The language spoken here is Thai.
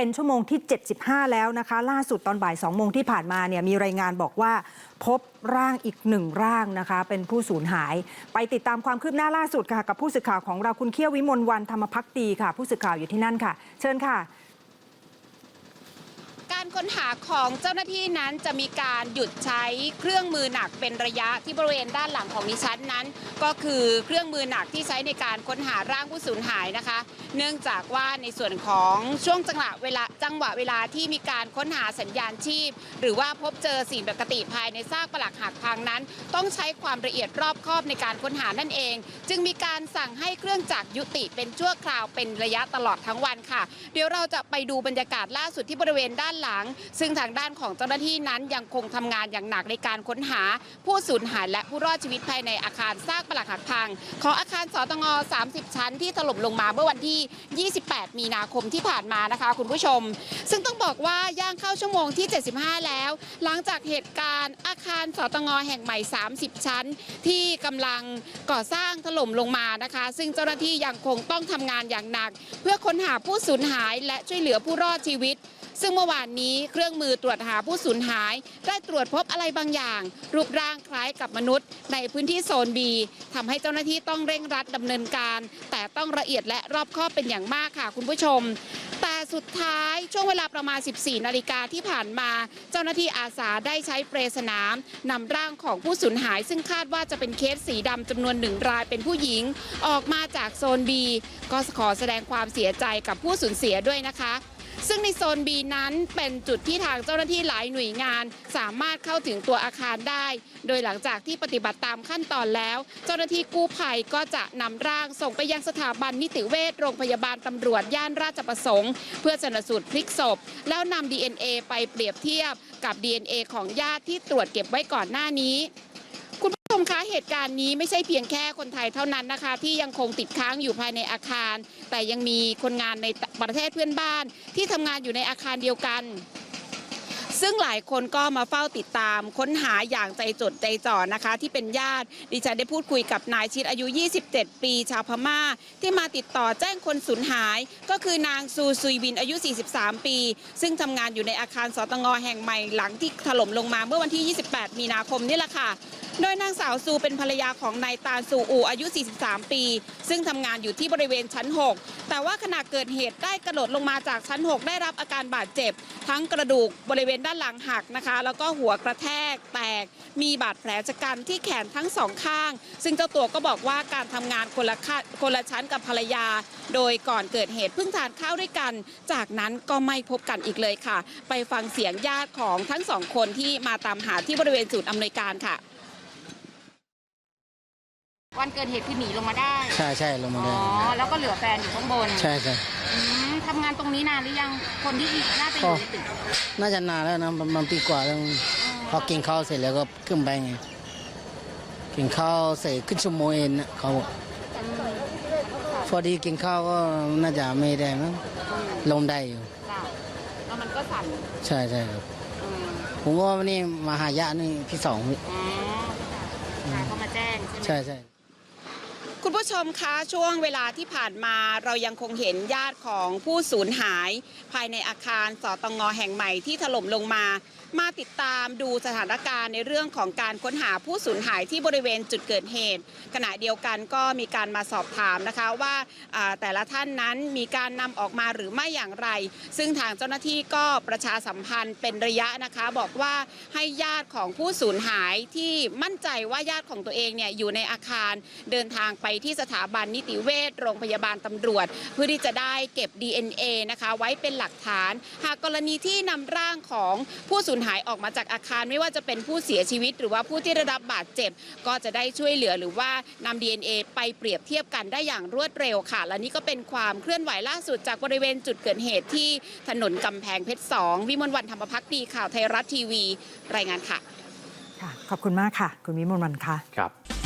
เป็นชั่วโมงที่ 75 แล้วนะคะ ล่าสุดตอนบ่าย2โมงที่ผ่านมาเนี่ยมีรายงานบอกว่า พบร่างอีกหนึ่งร่างนะคะ เป็นผู้สูญหาย ไปติดตามความคืบหน้าล่าสุดค่ะ กับผู้สื่อข่าวของเราคุณเคี่ยววิมลวันธรรมพักดีค่ะ ผู้สื่อข่าวอยู่ที่นั่นค่ะ เชิญค่ะ ค้นหาของเจ้าหน้าที่นั้นจะมีการหยุดใช้เครื่องมือหนักเป็นระยะที่บริเวณด้านหลังของดิฉันนั้น ก็คือเครื่องมือหนักที่ใช้ในการค้นหาร่างผู้สูญหายนะคะ เนื่องจากว่าในส่วนของช่วงจังหวะเวลาจังหวะเวลาที่มีการค้นหาสัญญาณชีพ หรือว่าพบเจอสิ่งปกติภายในซากปลักหักพังนั้น ต้องใช้ความละเอียดรอบคอบในการค้นหานั่นเอง จึงมีการสั่งให้เครื่องจักรยุติเป็นชั่วคราวเป็นระยะตลอดทั้งวันค่ะ เดี๋ยวเราจะไปดูบรรยากาศล่าสุดที่บริเวณด้านหลังซึ่งทางด้านของเจ้าหน้าที่นั้นยังคงทำงานอย่างหนักในการค้นหาผู้สูญหายและผู้รอดชีวิตภายในอาคารซากปลักหักพัง ของอาคารสตง30 ชั้นที่ถล่มลงมาเมื่อวันที่ 28 มีนาคมที่ผ่านมานะคะ คุณผู้ชม ซึ่งต้องบอกว่าย่างเข้าชั่วโมงที่ 75 แล้ว หลังจากเหตุการณ์อาคารสตงแห่งใหม่ 30 ชั้น ที่กำลังก่อสร้างถล่มลงมานะคะ ซึ่งเจ้าหน้าที่ยังคงต้องทำงานอย่างหนัก เพื่อค้นหาผู้สูญหายและช่วยเหลือผู้รอดชีวิต ซึ่งเมื่อวานนี้เครื่องมือตรวจหาผู้สูญหาย ได้ตรวจพบอะไรบางอย่าง รูปร่างคล้ายกับมนุษย์ ในพื้นที่โซน B ทำให้เจ้าหน้าที่ต้องเร่งรัดดำเนินการ แต่ต้องละเอียดและรอบคอบเป็นอย่างมากค่ะคุณผู้ชมแต่สุดท้ายช่วงเวลาประมาณ 14 นาฬิกาที่ผ่านมา เจ้าหน้าที่อาสาได้ใช้เปรสนามนำร่างของผู้สูญหาย ซึ่งคาดว่าจะเป็นเคสสีดำจำนวนหนึ่งรายเป็นผู้หญิง ออกมาจากโซน B ก็ขอแสดงความเสียใจกับผู้สูญเสียด้วยนะคะ ซึ่งในโซน B นั้นเป็นจุดที่ทางเจ้าหน้าที่หลายหน่วยงาน สามารถเข้าถึงตัวอาคารได้ โดยหลังจากที่ปฏิบัติตามขั้นตอนแล้ว เจ้าหน้าที่กู้ภัยก็จะนำร่างส่งไปยังสถาบันนิติเวชโรงพยาบาลตำรวจย่านราชประสงค์ เพื่อชนสูตรพลิกศพ แล้วนำ DNA ไปเปรียบเทียบกับ DNA ของญาติที่ตรวจเก็บไว้ก่อนหน้านี้ มคะเหตุการณ์นี้ไม่ใช่เพียงแค่คนไทยเท่านั้นนะคะ ที่ยังคงติดค้างอยู่ภายในอาคาร แต่ยังมีคนงานในประเทศเพื่อนบ้านที่ทำงานอยู่ในอาคารเดียวกัน ซึ่งหลายคนก็มาเฝ้าติดตาม ค้นหาอย่างใจจดใจจ่อนะคะ ที่เป็นญาติ ดิฉันได้พูดคุยกับนายชิดอายุ 27 ปีชาวพม่า ที่มาติดต่อแจ้งคนสูญหาย ก็คือนางซูซุยบินอายุ 43 ปี ซึ่งทำงานอยู่ในอาคารสตงแห่งใหม่หลังที่ถล่มลงมาเมื่อวันที่ 28 มีนาคมนี่แหละค่ะโดยนางสาวซูเป็นภรรยาของนายตาลซูอูอายุ 43 ปี ซึ่งทำงานอยู่ที่บริเวณชั้น 6 แต่ว่าขณะเกิดเหตุได้กระโดดลงมาจากชั้น 6 ได้รับอาการบาดเจ็บ ทั้งกระดูกบริเวณด้านหลังหักนะคะ แล้วก็หัวกระแทกแตก มีบาดแผลชะกันที่แขนทั้งสองข้าง ซึ่งเจ้าตัวก็บอกว่าการทำงานคนละค่าคนละชั้นกับภรรยา โดยก่อนเกิดเหตุเพิ่งทานข้าวด้วยกัน จากนั้นก็ไม่พบกันอีกเลยค่ะ ไปฟังเสียงญาติของทั้งสองคนที่มาตามหาที่บริเวณศูนย์อำนวยการค่ะวันเกิดเหตุคือหนีลงมาได้ ใช่ใช่ลงมาอ๋อได้แล้วก็เหลือแฟนอยู่ข้างบน ใช่ใช่อืม ทำงานตรงนี้นานหรือยัง คนที่น่าจะอยู่ในตึกน่าจะนานแล้วนะประมาณปีกว่าแล้วพอกินข้าวเสร็จแล้วก็ขึ้นไปไงกินข้าวเสร็จขึ้นชั่วโมงเองนะเขาบอกพอดีกินข้าวก็น่าจะไม่ได้มั้งลงได้อยู่จ้ะแล้วมันก็สั่นใช่ใช่ครับอืมผมว่าวันนี้มาหายะนี่พี่สองอ๋อค่ะเขามาแจ้งใช่ไหมใช่ใช่ คุณผู้ชมคะช่วงเวลาที่ผ่านมาเรายังคงเห็นญาติของผู้สูญหาย ภายในอาคารสตงแห่งใหม่ที่ถล่มลงมา มาติดตามดูสถานการณ์ในเรื่องของการค้นหาผู้สูญหายที่บริเวณจุดเกิดเหตุ ขณะเดียวกันก็มีการมาสอบถามนะคะว่าแต่ละท่านนั้นมีการนำออกมาหรือไม่อย่างไร ซึ่งทางเจ้าหน้าที่ก็ประชาสัมพันธ์เป็นระยะนะคะ บอกว่าให้ญาติของผู้สูญหายที่มั่นใจว่าญาติของตัวเองเนี่ยอยู่ในอาคารเดินทางไปที่สถาบันนิติเวชโรงพยาบาลตำรวจ เพื่อที่จะได้เก็บ DNA นะคะไว้เป็นหลักฐาน หากกรณีที่นำร่างของผู้สูญหายออกมาจากอาคารไม่ว่าจะเป็นผู้เสียชีวิต หรือว่าผู้ที่ได้รับบาดเจ็บ ก็จะได้ช่วยเหลือหรือว่านำ DNA ไปเปรียบเทียบกันได้อย่างรวดเร็วค่ะ และนี่ก็เป็นความเคลื่อนไหวล่าสุดจากบริเวณจุดเกิดเหตุที่ถนนกำแพงเพชร2วิมลวันธรรมพักดีข่าวไทยรัฐทีวี รายงานค่ะค่ะขอบคุณมากค่ะ คุณวิมลวันค่ะครับ